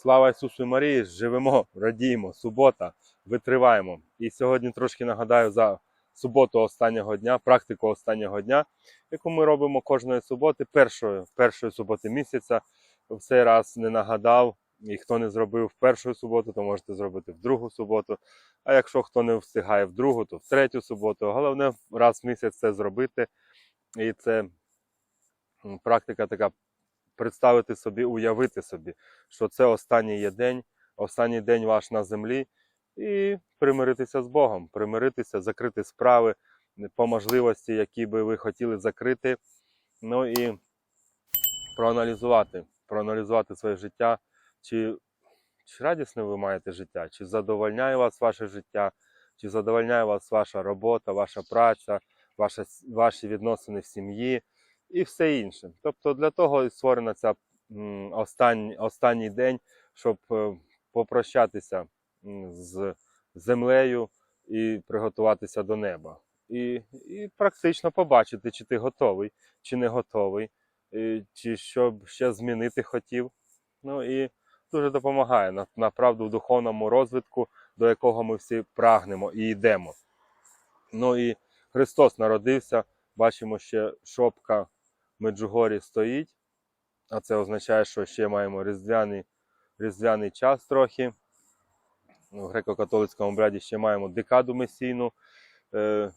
Слава Ісусу і Марії! Живемо, радіємо, субота, витриваємо. І сьогодні трошки нагадаю за суботу останнього дня, практику останнього дня, яку ми робимо кожної суботи, першої, першої суботи місяця. В цей раз не нагадав, і хто не зробив в першу суботу, то можете зробити в другу суботу. А якщо хто не встигає в другу, то в третю суботу. Головне раз в місяць це зробити. І це практика така представити собі, уявити собі, що це останній є день, останній день ваш на землі, і примиритися з Богом, примиритися, закрити справи по можливості, які би ви хотіли закрити. Ну і проаналізувати, проаналізувати своє життя, чи, чи радісне ви маєте життя, чи задовольняє вас ваше життя, чи задовольняє вас ваша робота, ваша праця, ваша, ваші відносини в сім'ї і все інше. Тобто для того і створена ця останній, останній день, щоб е, попрощатися з землею і приготуватися до неба. І, і практично побачити, чи ти готовий, чи не готовий, і, чи що б ще змінити хотів. Ну і дуже допомагає на, направду в духовному розвитку, до якого ми всі прагнемо і йдемо. Ну і Христос народився. Бачимо, ще шопка Меджугорі стоїть, а це означає, що ще маємо різдвяний, різдвяний час трохи. Ну, В греко-католицькому обряді ще маємо декаду месійну, е,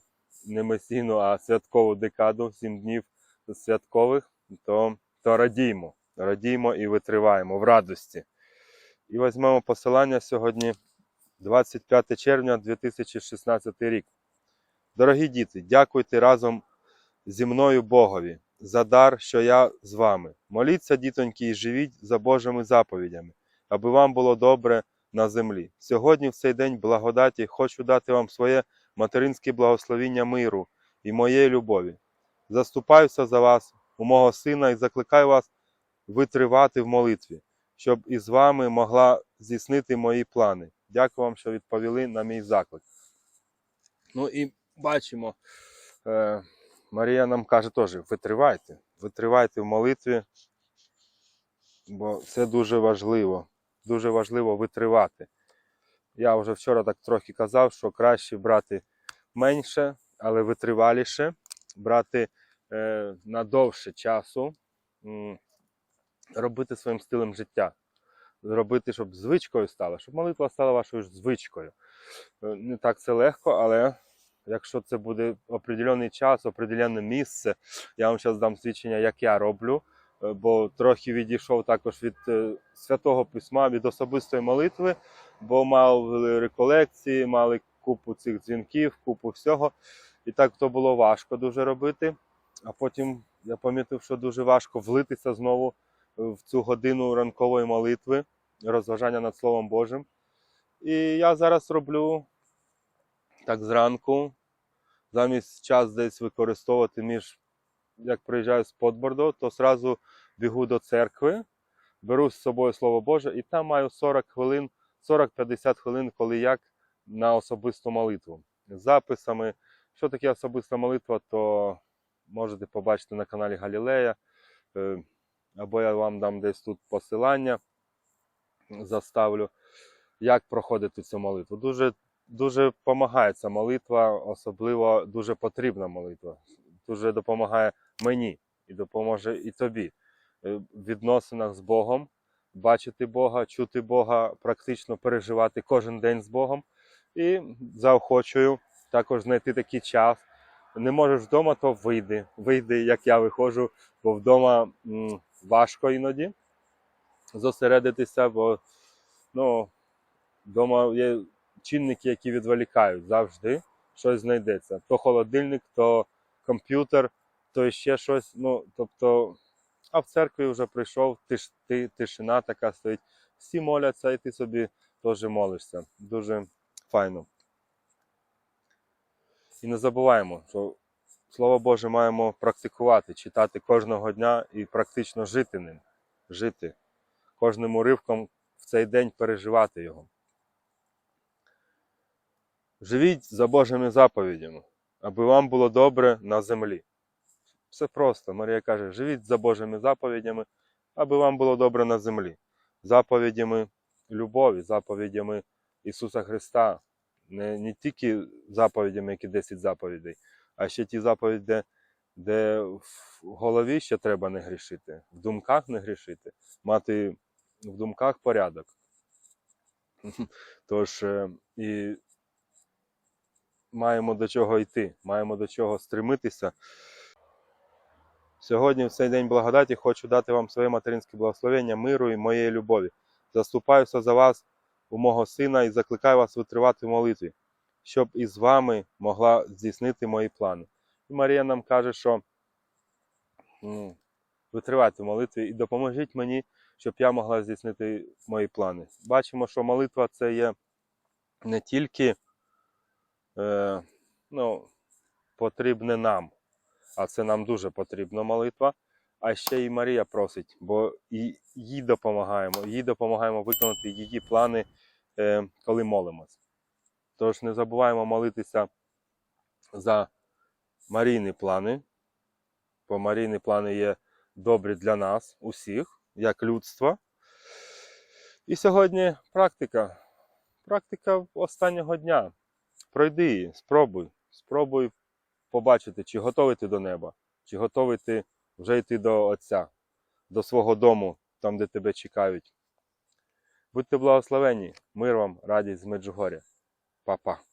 не месійну, а святкову декаду, 7 днів святкових, то, то радіємо, радіємо і витриваємо в радості. І візьмемо посилання сьогодні, 25 червня 2016 рік. Дорогі діти, дякуйте разом зі мною Богові за дар, що я з вами. Моліться, дітоньки, і живіть за Божими заповідями, аби вам було добре на землі. Сьогодні, в цей день благодаті, хочу дати вам своє материнське благословіння миру і моєї любові. Заступаюся за вас, у мого сина, і закликаю вас витривати в молитві, щоб із вами могла здійснити мої плани. Дякую вам, що відповіли на мій заклик. Ну і бачимо, е, Марія нам каже теж, витривайте, витривайте в молитві, бо це дуже важливо. Дуже важливо витривати. Я вже вчора так трохи казав, що краще брати менше, але витриваліше, брати е, на довше часу, м, робити своїм стилем життя. Зробити, щоб звичкою стала, щоб молитва стала вашою звичкою. Е, Не так це легко, але якщо це буде определений час, определене місце, я вам зараз дам свідчення, як я роблю, е, бо трохи відійшов також від е, святого письма, від особистої молитви, бо мав реколекції, мали купу цих дзвінків, купу всього. І так то було важко дуже робити. А потім я помітив, що дуже важко влитися знову в цю годину ранкової молитви, розважання над Словом Божим. І я зараз роблю так зранку, замість час десь використовувати між, як приїжджаю з Подбордо, то зразу бігу до церкви, беру з собою Слово Боже, і там маю 40 хвилин, 40-50 хвилин, коли як на особисту молитву. З записами, що таке особиста молитва, то можете побачити на каналі Галілея, е, або я вам дам десь тут посилання, заставлю, як проходити цю молитву. Дуже дуже допомагає ця молитва, особливо дуже потрібна молитва. Дуже допомагає мені і допоможе і тобі е, в відносинах з Богом, бачити Бога, чути Бога, практично переживати кожен день з Богом. І заохочую також знайти такий час. Не можеш вдома, то вийди. Вийди, як я виходжу, бо вдома важко іноді зосередитися, бо ну, вдома є чинники, які відволікають завжди, щось знайдеться. То холодильник, то комп'ютер, то ще щось. Ну, тобто, а в церкві вже прийшов, тиш, ти, тишина така стоїть. Всі моляться, і ти собі теж молишся. Дуже файно. І не забуваємо, що Слово Боже маємо практикувати, читати кожного дня і практично жити ним. Жити. Кожним уривком в цей день переживати його. Живіть за Божими заповідями, аби вам було добре на землі. Все просто. Марія каже: живіть за Божими заповідями, аби вам було добре на землі. заповідями любові, заповідями Ісуса Христа. Не, не тільки заповідями, які 10 заповідей, а ще ті заповіді, де, де в голові ще треба не грішити, в думках не грішити, мати в думках порядок. Тож е, і маємо до чого йти, маємо до чого стремитися. Сьогодні, в цей день благодаті, хочу дати вам своє материнське благословення, миру і моєї любові. Заступаюся за вас у мого сина і закликаю вас витривати в молитві, щоб і з вами могла здійснити мої плани. І Марія нам каже, що ну, витривайте в молитві і допоможіть мені, щоб я могла здійснити мої плани. Бачимо, що молитва це є не тільки е, ну, потрібне нам, а це нам дуже потрібна молитва. А ще і Марія просить, бо і їй допомагаємо, їй допомагаємо виконати її плани, е, коли молимось. Тож не забуваємо молитися за Марійні плани, бо Марійні плани є добрі для нас, усіх, як людства. І сьогодні практика. Практика останнього дня. Пройди її, спробуй. Спробуй побачити, чи готовий ти до неба, чи готовий ти вже йти до Отця, до свого дому, там, де тебе чекають. Будьте благословені, мир вам, радість з Меджугоря. Па-па.